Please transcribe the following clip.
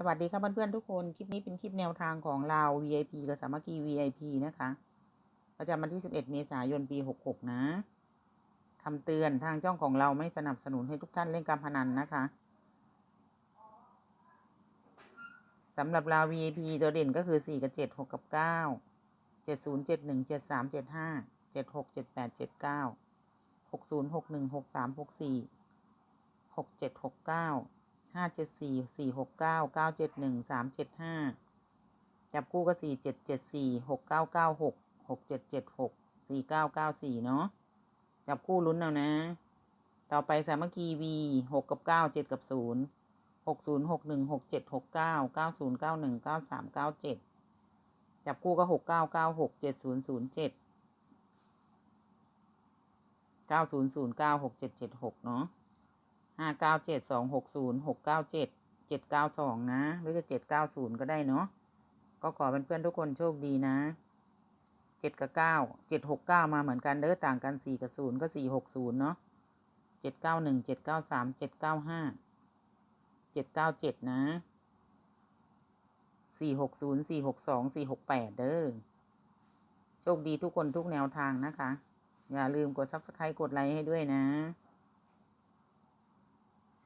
สวัสดีครับเพื่อนๆทุกคน คลิปนี้เป็นคลิปแนวทางของเรา VIP กับสามัคคี VIP นะคะ ประจำวันที่ 11 เมษายน ปี 66 นะคำเตือนทางจ้องของเราไม่สนับสนุนให้ทุกท่านเล่นการพนันนะคะสำหรับเรา VIP ตัวเด่นก็คือ 4 กับ 7 6 กับ 9 70 71 73 75 76 78 79 60 61 63 64 67 69 ห้าเจ็ดสี่สี่หกเก้าเก้าเจ็ดหนึ่งสามเจ็ดห้าจับคู่ก็สี่เจ็ดเจ็ดสี่หกเก้าเก้าหกหกเจ็ดเจ็ดหกสี่เก้าเก้าสี่เนาะจับคู่ลุ้นเอานะ ต่อไปสามัคคีวีหกกับเก้าเจ็ดกับศูนย์หกศูนย์หกหนึ่งหกเจ็ดหกเก้าเก้าศูนย์เก้าหนึ่งเก้าสามเก้าเจ็ดจับคู่ก็หกเก้าเก้าหกเจ็ดศูนย์ศูนย์เจ็ดเก้าศูนย์ศูนย์เก้าหกเจ็ดเจ็ดหกเนาะ ห้าเก้าเจ็ดสองหกศูนย์หกเก้าเจ็ดเจ็ดเก้าสองนะ หรือจะเจ็ดเก้าศูนย์ก็ได้เนาะก็ขอเป็นเพื่อนทุกคนโชคดีนะเจ็ดกับเก้าเจ็ดหกเก้ามาเหมือนกันเด้อต่างกันสี่กับศูนย์ก็สี่หกศูนย์เนาะเจ็ดเก้าหนึ่งเจ็ดเก้าสามเจ็ดเก้าห้าเจ็ดเก้าเจ็ดนะสี่หกศูนย์สี่หกสองสี่หกแปดเด้อโชคดีทุกคนทุกแนวทางนะคะ อย่าลืมกด subscribe กดไลค์ให้ด้วยนะ